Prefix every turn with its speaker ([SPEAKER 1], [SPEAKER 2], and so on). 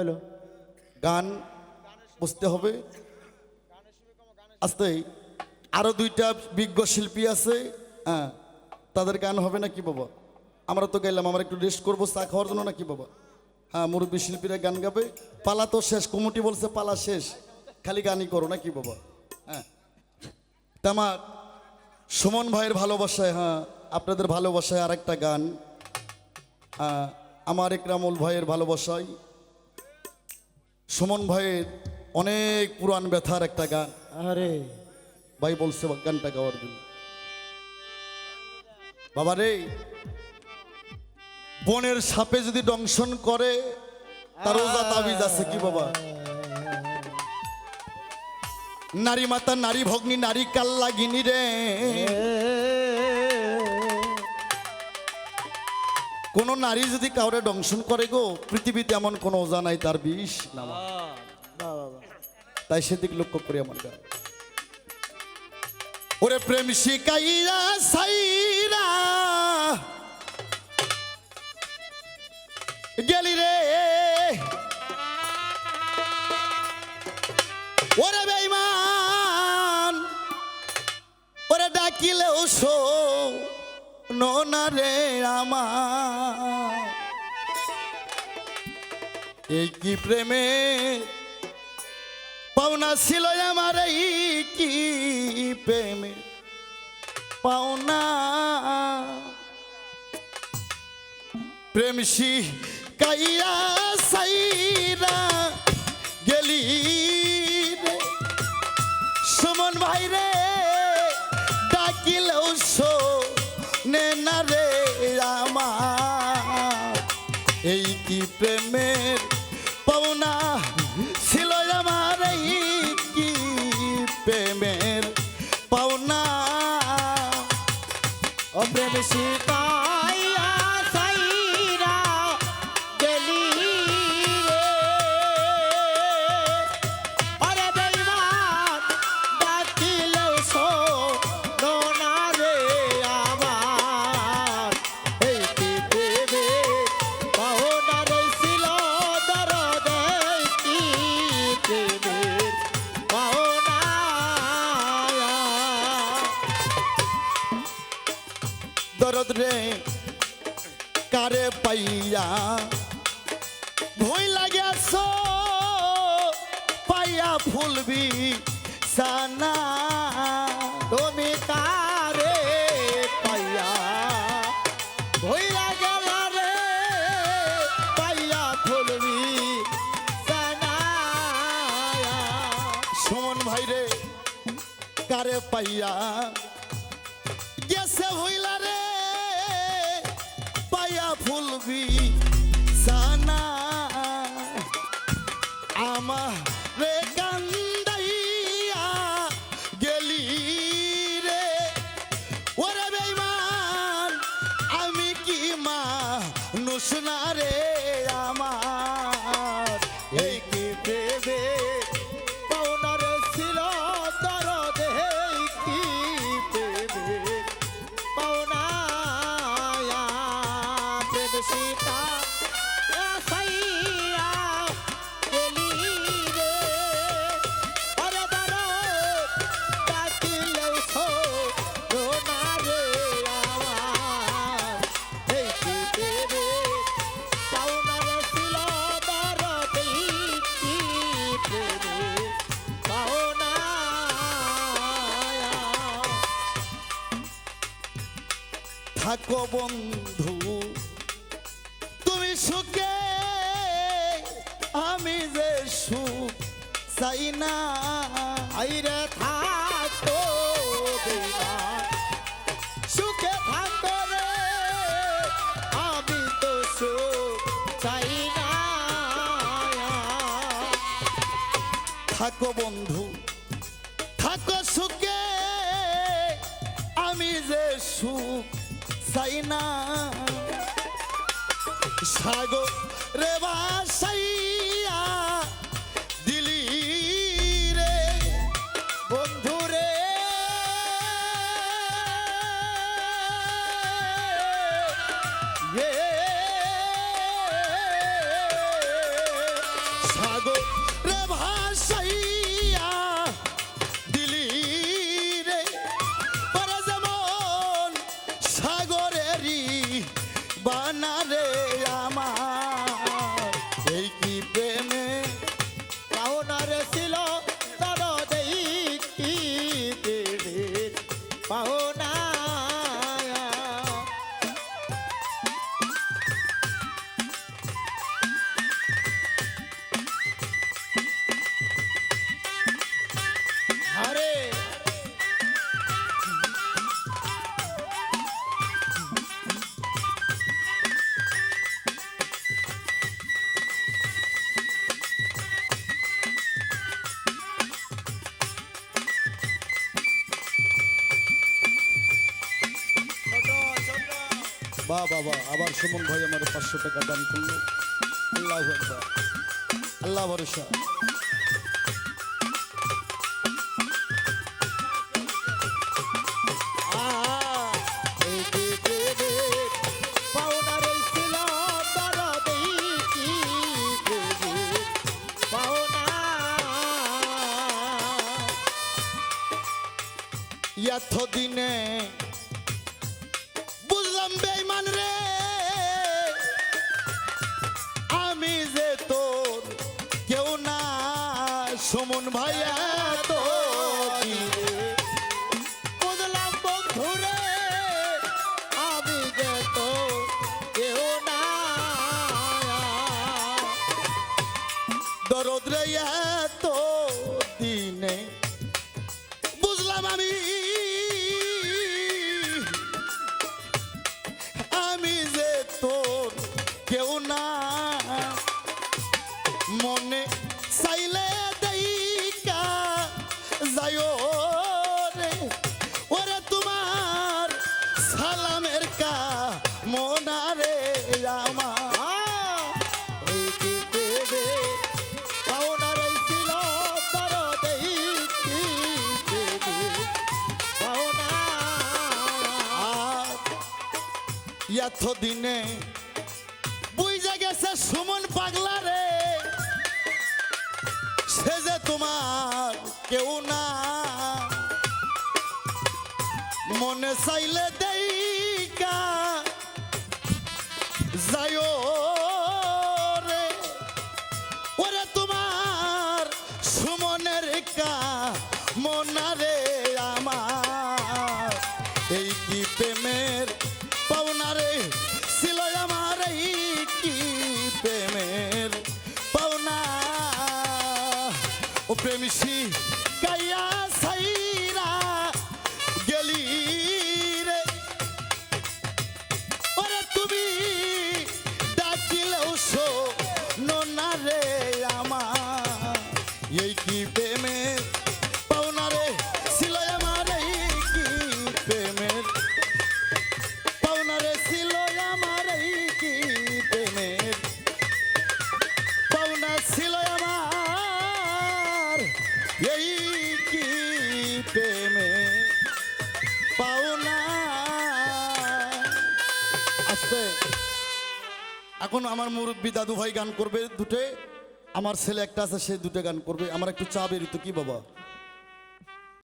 [SPEAKER 1] হলো?
[SPEAKER 2] গান বুঝতে হবে। আস্তে, আরও দুইটা বিজ্ঞ শিল্পী আছে হ্যাঁ তাদের গান হবে না কি বাবা? আমরা তো গেলাম আমরা একটু রেস্ট করব, চা খাওয়ার জন্য নাকি বাবা? হ্যাঁ মুরব্বী শিল্পীরা গান গাবে। পালা তো শেষ, কমিটি বলছে পালা শেষ। খালি গানই করো নাকি বাবা? হ্যাঁ। তামার সুমন ভাইয়ের ভালোবাসায় হ্যাঁ আপনাদের ভালোবাসায় আর একটা গান আমার একরামুল ভাইয়ের ভালোবাসায়। সুমন ভাইয়ের অনেক পুরান ব্যথার একটা গান।
[SPEAKER 1] আরে।
[SPEAKER 2] ভাই বলছে গানটা গাওয়ার জন্য। বাবা রে বনের সাপে যদি দংশন করে তার ওজা তাবিজ আছে কি বাবা? নারী মাতা নারী ভগ্নী নারী কাল্লাগিনী রে। কোন নারী যদি কাউরে দংশন করে গো পৃথিবীতে এমন কোনো ওজা নাই তার বিষ। না
[SPEAKER 1] বাহ, বাহ, বাহ।
[SPEAKER 2] তাই সেদিক লক্ষ্য করে আমার গান ওরে প্রেম শিকাইরা সাইরা। গেলি রে। ওরে বেইমান ওরে ডাকিলেও শো নোনা রে আমার। এই কি প্রেমে পাওনা ছিল আমার, এই কি প্রেমে পাওনা। প্রেম কাইয়া সাইরা এই কি প্রেমের পাওনা ছিল আমার? এই কি প্রেমের পাওনা?
[SPEAKER 1] ও দরদ
[SPEAKER 2] রে, কারে পাইয়া? ভয় লাগেছ পাইয়া ফুলবি সানা
[SPEAKER 1] তুমি কারে পাইয়া?
[SPEAKER 2] ভাই রে, কারে পাইয়া? গেছে হইলা রে ফুলবি সানা আমার থাকো বন্ধু। তুমি সুখে, আমি যে সুখ চাই না।
[SPEAKER 1] আইরে থাকো সুখে থাকো রে, আমি তো সুখ চাই না।
[SPEAKER 2] থাকো বন্ধু, থাকো সুখে, আমি যে সুখ না। সাগর রে বাসাইয়া দিলি রে
[SPEAKER 1] বন্ধু রে।
[SPEAKER 2] এই কি বা বাবা আবার সুমন ভাই আমার পাঁচশো টাকা দান করল আল্লাহ। আল্লাহ ভরসা
[SPEAKER 1] এই
[SPEAKER 2] আমি যে তোর কেউ না সুমন ভাইয়া। এত দিনে বুঝা গেছে সুমন পাগলা রে। সে যে তোমার কেউ না। মনে চাইলে দেইকা যায় রে ওরে তোমার সুমনের কা মনারে আমার। এই কি প্রেমের পাওনারে ছিল আমার এই কি প্রেমের পাওনা? ও প্রেমিসি গাইয়া এই কি প্রেমের পাওনা রে ছিল আমার কি প্রেমের পাওনা রে ছিল কি প্রেমের পাওনা ছিল আমার এই কি প্রেমের পাওনা আস্তে। এখন আমার মুরব্বী দাদু ভাই গান করবে দুটে। আমার ছেলে একটা আছে সে দুটো গান করবে। আমার একটু চা বেরিত কি বাবা?